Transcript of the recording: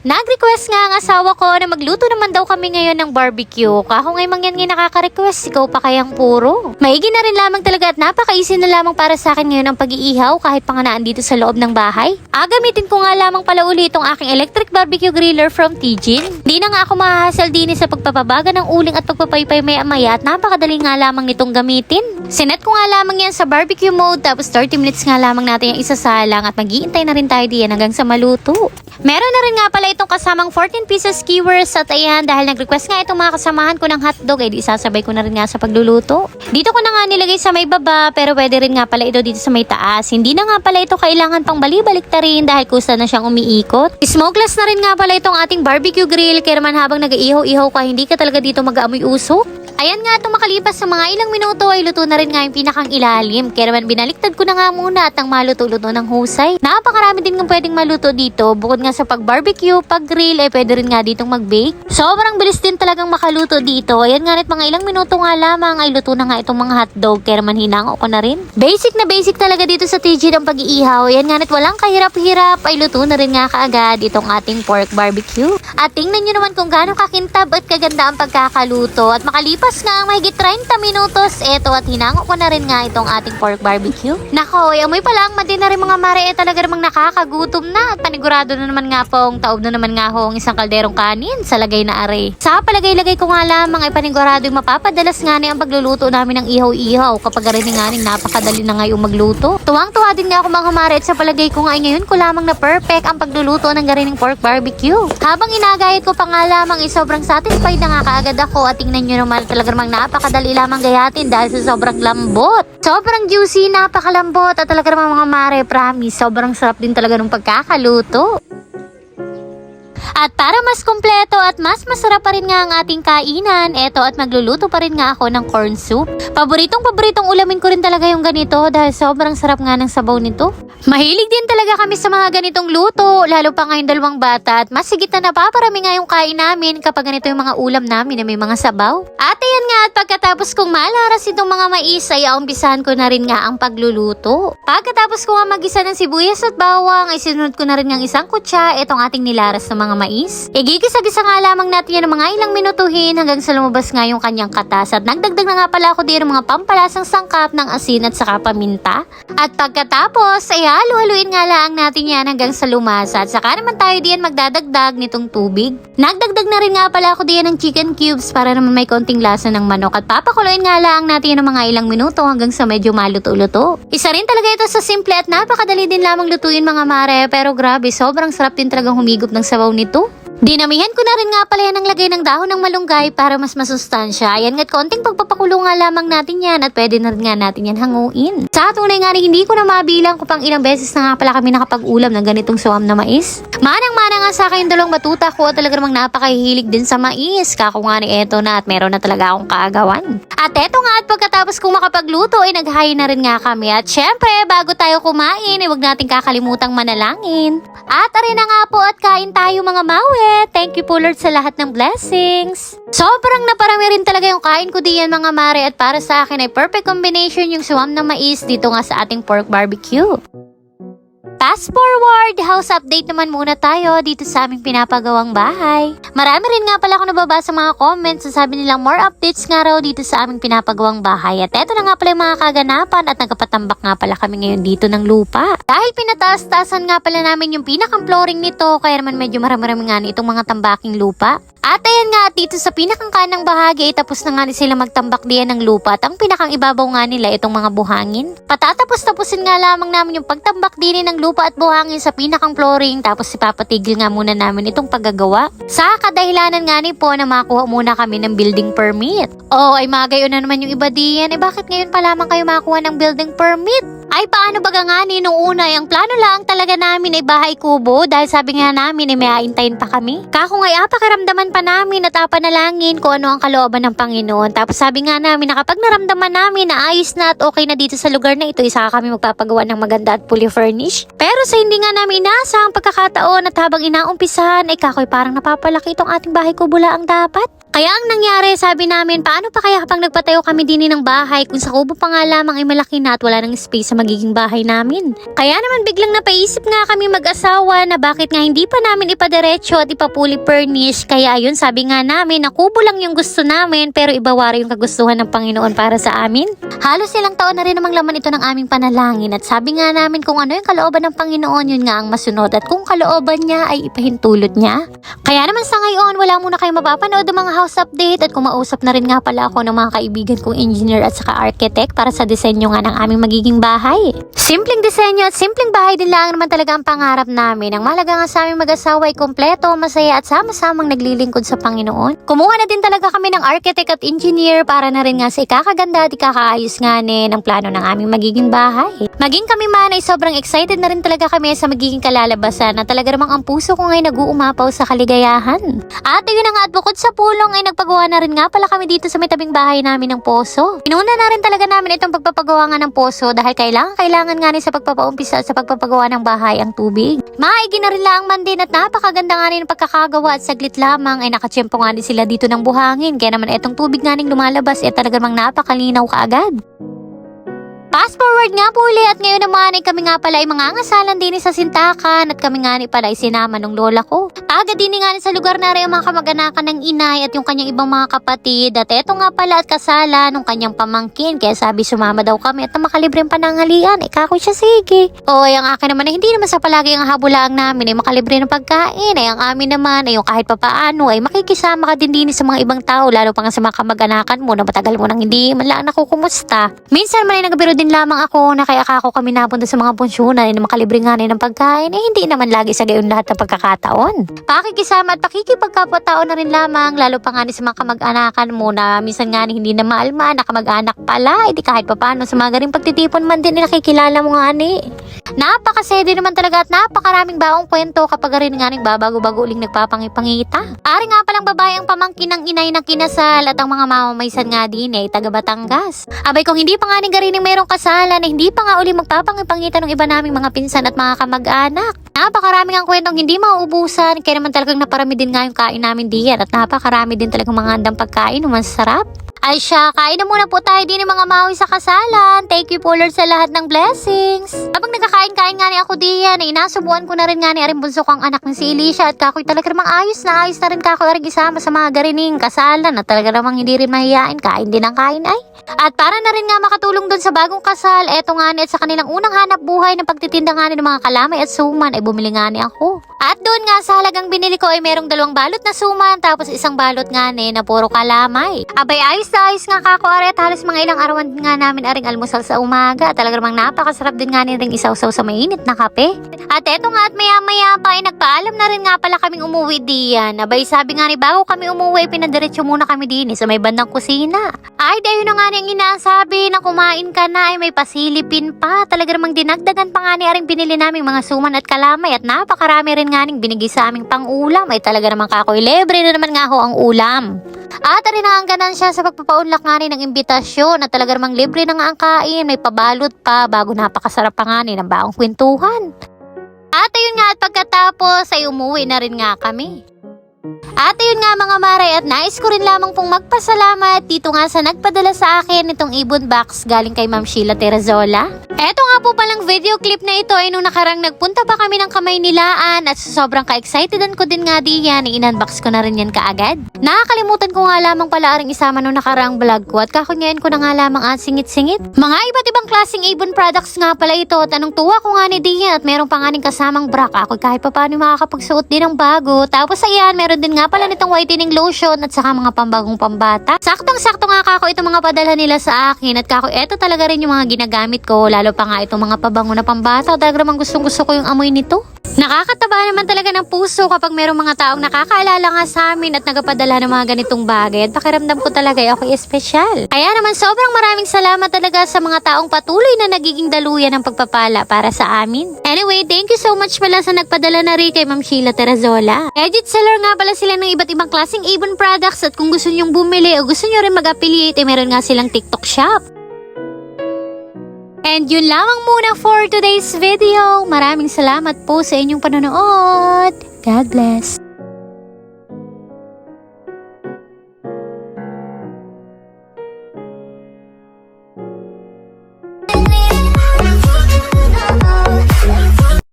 Nag-request nga ang asawa ko na magluto naman daw kami ngayon ng barbecue. Kako ngay mangyan nga nakaka-request, ikaw pa kayang puro. Maigi na rin lamang talaga at napaka-easy na lamang para sa akin ngayon ang pag-iihaw kahit pa nga dito sa loob ng bahay. Agamitin ko nga lamang pala uli itong aking electric barbecue griller from Tijin. Di na nga ako mahahasal din sa pagpapabaga ng uling at pagpapaypay maya maya at napakadali nga lamang nitong gamitin. Sinet ko nga lamang yan sa barbecue mode tapos 30 minutes nga lamang natin yung isasalang at mag-iintay na rin tayo diyan hanggang sa maluto. Meron na rin nga pala itong kasamang 14 pieces skewers at ayan dahil nag-request nga itong mga kasamahan ko ng hotdog eh di isasabay ko na rin nga sa pagluluto. Dito ko na nga nilagay sa may baba pero pwede rin nga pala ito dito sa may taas. Hindi na nga pala ito kailangan pang balibalik ta rin dahil kusa na siyang umiikot. Smokeless na rin nga pala itong ating barbecue grill kaya naman habang nag-iihaw-ihaw ka hindi ka talaga dito mag-aamoy usok. Ayan nga, itong makalipas sa mga ilang minuto ay luto na rin nga yung pinakang ilalim. Kaya naman binaliktad ko na nga muna at ang maluto-luto ng husay. Napakarami din ng pwedeng maluto dito. Bukod nga sa pag-barbecue, pag-grill, ay pwede rin nga ditong mag-bake. Sobrang bilis din talagang makaluto dito. Ayan nga rin, mga ilang minuto nga lamang ay luto na nga itong mga hotdog. Kaya naman hinango ko na rin. Basic na basic talaga dito sa TG ng pag-iihaw. Ayan nga rin, walang kahirap-hirap ay luto na rin nga kaagad itong ating pork barbecue. At tingnan nyo naman kung gaano kakintab at kaganda ang pagkakaluto. At makalipas nga ang mahigit 30 minutos, eto at hinango ko na rin nga itong ating pork barbecue. Nako, ay amoy pala ang mati na rin mga mare, eh talaga namang nakakagutom na. At panigurado na naman nga pong taob na naman nga ho ang isang kalderong kanin sa lagay na are. Sa palagay-lagay ko nga lamang ay panigurado yung mapapadalas nga ni ang pagluluto namin ng ihaw-ihaw kapag rin nga ning napakadali na ngayong magluto. Tuwang-tuwa din nga ako mga mare at sa palagay ko nga ay ngayon ko lamang na perfect ang pagluluto ng garining pork barbecue. Habang inagayat ko pa nga lamang ay sobrang satisfied na nga kaagad ako at tingnan nyo naman talaga namang napakadali lamang gayatin dahil sa sobrang lambot. Sobrang juicy, napakalambot at talaga namang mga mare, promise, sobrang sarap din talaga ng pagkakaluto. At para mas kompleto at mas masarap pa rin nga ang ating kainan, eto at magluluto pa rin nga ako ng corn soup. Paboritong paboritong ulamin ko rin talaga yung ganito dahil sobrang sarap nga ng sabaw nito. Mahilig din talaga kami sa mga ganitong luto, lalo pa ngayong dalawang bata at mas higit na napaparami nga yung kain namin kapag ganito yung mga ulam namin na may mga sabaw. At ayan nga at pagkatapos kong malaras itong mga mais ay umpisahan ko na rin nga ang pagluluto. Pagkatapos ko nga magisa ng sibuyas at bawang ay sinunod ko na rin ng isang kutsa itong ating nilaras na mga mais. Igigisa-gisa nga lamang natin yan ng mga ilang minutuhin hanggang sa lumabas nga yung kanyang katas at nagdagdag na nga pala ako din ng mga pampalasang sangkap ng asin at saka paminta. At pagkatapos ay halu-haluin nga lang natin yan hanggang sa lumasa at saka naman tayo diyan magdadagdag nitong tubig. Nagdagdag na rin nga pala ako diyan ng chicken cubes para naman may konting lasa ng manok at papakuluin nga lang natin ng mga ilang minuto hanggang sa medyo maluto-luto. Isa rin talaga ito sa simple at napakadali din lamang lutuin mga mare pero grabe sobrang sarap din talagang humigop ng sabaw nito. itu Dinamihan ko na rin nga pala yan ang lagay ng dahon ng malunggay para mas masustansya. Ayan nga't konting pagpapakulo nga lamang natin yan at pwede na rin nga natin yan hanguin. Sa tunay nga rin, hindi ko na mabilang kung pang ilang beses na nga pala kami nakapag-ulam ng ganitong suwam na mais. Manang-mana nga sa akin dalawang batuta ko at talaga namang napakahihilig din sa mais. Kako nga ni eto na at meron na talaga akong kaagawan. At eto nga at pagkatapos kong makapagluto ay naghain na rin nga kami. At syempre, bago tayo kumain, ay huwag natin kakalimutang manalangin. At arin na nga po at kain tayo mga mawe. Thank you po Lord sa lahat ng blessings. Sobrang naparami rin talaga yung kain ko diyan mga mare at para sa akin ay perfect combination yung suwam na mais dito nga sa ating pork barbecue. Fast forward, house update naman muna tayo dito sa aming pinapagawang bahay. Marami rin nga pala ako nababasa mga comments na sabi nilang more updates nga raw dito sa aming pinapagawang bahay. At eto na nga pala yung mga kaganapan at nagkapatambak nga pala kami ngayon dito ng lupa. Dahil pinataas-taasan nga pala namin yung pinakang flooring nito kaya naman medyo marami-rami nga itong mga tambaking lupa. At ayan nga, dito sa pinakang kanang bahagi ay tapos na nga ni sila magtambak diyan ng lupa at ang pinakang ibabaw nga nila itong mga buhangin. Patatapos-tapusin nga lamang namin yung pagtambak din ng lupa at buhangin sa pinakang flooring tapos ipapatigil nga muna namin itong paggagawa. Sa kadahilanan nga ni po na makuha muna kami ng building permit. Oh, ay magayon na naman yung iba diyan. Eh bakit ngayon pa lamang kayo makuha ng building permit? Ay paano baga nga ni nung una, ang plano lang talaga namin ay bahay kubo dahil sabi nga namin ay may ahintayin pa kami. Kako nga'y apakaramdaman pa namin at apanalangin kung ano ang kalooban ng Panginoon. Tapos sabi nga namin na kapag naramdaman namin na ayos na at okay na dito sa lugar na ito, isa kami magpapagawa ng maganda at fully furnished. Pero sa hindi nga namin inasa ang pagkakataon at habang inaumpisahan ay kakoy parang napapalaki itong ating bahay kubo ang dapat. Kaya ang nangyari, sabi namin, paano pa kaya kapag nagpatayo kami din ng bahay kung sa kubo pa nga lamang ay malaki na at wala nang space sa magiging bahay namin. Kaya naman biglang napaisip nga kami mag-asawa na bakit nga hindi pa namin ipadiretso at ipapuli furnish. Kaya ayun, sabi nga namin na kubo lang yung gusto namin pero ibawari yung kagustuhan ng Panginoon para sa amin. Halos ilang taon na rin namang laman ito ng aming panalangin at sabi nga namin kung ano yung kalooban ng Panginoon, yun nga ang masunod at kung kalooban niya ay ipahintulot niya. Kaya naman sa ngayon, wala muna kayo mapapanood ng mga house update at kumausap na rin nga pala ako ng mga kaibigan kong engineer at saka architect para sa disenyo nga ng aming magiging bahay. Simpleng disenyo at simpleng bahay din lang naman talaga ang pangarap namin. Ang mahalaga nga sa aming mag-asawa ay kompleto, masaya at sama-samang naglilingkod sa Panginoon. Kumuha na din talaga kami ng architect at engineer para na rin nga sa ikakaganda at ikakaayos nga ni ng plano ng aming magiging bahay. Maging kami man ay sobrang excited na rin talaga kami sa magiging kalalabasan na talaga namang ang puso ko ngayon nag-uumapaw sa kaligayahan. At ayun na nga at bukod sa pulong ay nagpagawa na rin nga pala kami dito sa may tabing bahay namin ng poso. Inuna na rin talaga namin itong pagpapagawa nga ng poso dahil kailangan kailangan nga rin sa pagpapaumpisa sa pagpapagawa ng bahay ang tubig. Maigi na rin lang man din at napakaganda nga rin pagkakagawa at saglit lamang ay nakatsyempo nga din sila dito ng buhangin kaya naman itong tubig nga rin lumalabas ay talaga namang napakalinaw kaagad. Fast forward nga po ulit at ngayon naman ay kami nga pala ay mangangasalan din sa Sintakan at kami nga ni pala ay sinama ng lola ko. Agad din nga sa lugar na rin ang mga kamag-anakan ng inay at yung kanyang ibang mga kapatid at eto nga pala at kasala ng kanyang pamangkin kaya sabi sumama daw kami at na makalibreng panangalian eh kako siya sige. O ay ang akin naman ay hindi naman sa palagi ang habulaang namin ay makalibre ng pagkain ay ang amin naman ay yung kahit papaano ay makikisama ka din din sa mga ibang tao lalo pa nga sa mga kamag-anakan mo na matagal mo nang hindi man lang nakukumusta. Minsan man ay nagbiro din lamang ako na kaya ako kami napunta sa mga pensyonan na makalibre nga ng pagkain eh hindi naman lagi sa gayon lahat ng pagkakataon. Pakikisama at pakikipagkapatao na rin lamang lalo pa nga sa mga kamag-anakan mo na minsan nga hindi na maalma na kamag-anak pala edi kahit papano sa mga garing pagtitipon man din eh, nakikilala mo nga ni. Napakasede naman talaga at napakaraming baong kwento kapag rin nga ning babago-bago uling nagpapangipangita. Ari nga palang babae ang pamangkin ng inay na kinasal at ang mga mamamaysan nga din ay taga Batangas. Abay kung hindi pa nga ning garining mayroong kasalan eh, hindi pa nga uli magpapangipangita ng iba naming mga pinsan at mga kamag-anak. Napakaraming ang kwentong hindi mauubusan kaya naman talagang naparami din nga yung kain namin diyan at napakarami din talagang mga handang pagkain naman sarap. Ay siya, kain na muna po tayo din ng mga mawi sa kasalan. Thank you po Lord sa lahat ng blessings. Habang nagkakain-kain nga ni ako diyan, ay nasubuan ko na rin nga ni Aring Bunso kong anak ng si Elisha at kakoy talaga namang ayos na ayos na rin kako aring isama sa mga garining kasalan at talaga namang hindi rin mahihain. Kain din ang kain ay. At para na rin nga makatulong doon sa bagong kasal, eto nga ni at sa kanilang unang hanap buhay ng pagtitinda nga ni ng mga kalamay at suman ay bumili nga ni ako. At doon nga sa halagang binili ko ay merong dalawang balot na suman tapos isang balot nga ni na puro kalamay. Abay ayos na ayos nga kako aret halos mga ilang arawan nga namin aring almusal sa umaga. Talaga namang napakasarap din nga ni ring isawsaw sa mainit na kape. At eto nga at maya maya pa ay nagpaalam na rin nga pala kaming umuwi diyan. Abay sabi nga ni bago kami umuwi pinadiretso muna kami din eh, sa may bandang kusina. Ay dahil na nga ni ang inasabi na kumain ka na ay may pasilipin pa. Talaga namang dinagdagan pa nga ni aring binili naming mga suman at kalamay at napakarami rin nga ning binigay sa aming pang-ulam. Ay talaga namang kakoy libre na naman nga ho ang ulam. At rin ang ganansya sa pagpapaunlak nga ng imbitasyon na talaga namang libre na ang kain. May pabalot pa bago napakasarap pa nga ng baong kwentuhan. At ayun nga at pagkatapos ay umuwi na rin nga kami. At ayun nga mga maray at nais ko rin lamang pong magpasalamat dito nga sa nagpadala sa akin itong ibon box galing kay Ma'am Sheila Terrazola. Eto nga po palang video clip na ito ay nung nakarang nagpunta pa kami ng kamay nilaan at sobrang ka-excitedan ko din nga di yan, i-unbox ko na rin yan kaagad. Nakakalimutan ko nga lamang pala aring isama nung nakarang vlog ko at kakunyain ko na nga lamang ang singit-singit. Mga iba't ibang klaseng ibon products nga pala ito at anong tuwa ko nga ni Dian at meron pa nga kasamang brak ako kahit pa paano makakapagsuot din ng bago. Tapos ayan, meron din nga pala nitong whitening lotion at saka mga pambagong pambata. Saktong-sakto nga kako itong mga padala nila sa akin at kako eto talaga rin yung mga ginagamit ko lalo pa nga itong mga pabango na pambata. Talaga namang gustong gusto ko yung amoy nito. Nakakataba naman talaga ng puso kapag merong mga taong nakakaalala nga sa amin at nagapadala ng mga ganitong bagay at pakiramdam ko talaga ay ako'y espesyal. Kaya naman sobrang maraming salamat talaga sa mga taong patuloy na nagiging daluyan ng pagpapala para sa amin. Anyway, thank you so much pala sa nagpadala na rin kay Ma'am Sheila Terrazola. Legit seller nga pala sila ng iba't ibang klaseng Avon products at kung gusto nyong bumili o gusto nyo rin mag-affiliate, eh, meron nga silang TikTok shop. And yun lamang muna for today's video. Maraming salamat po sa inyong panonood. God bless.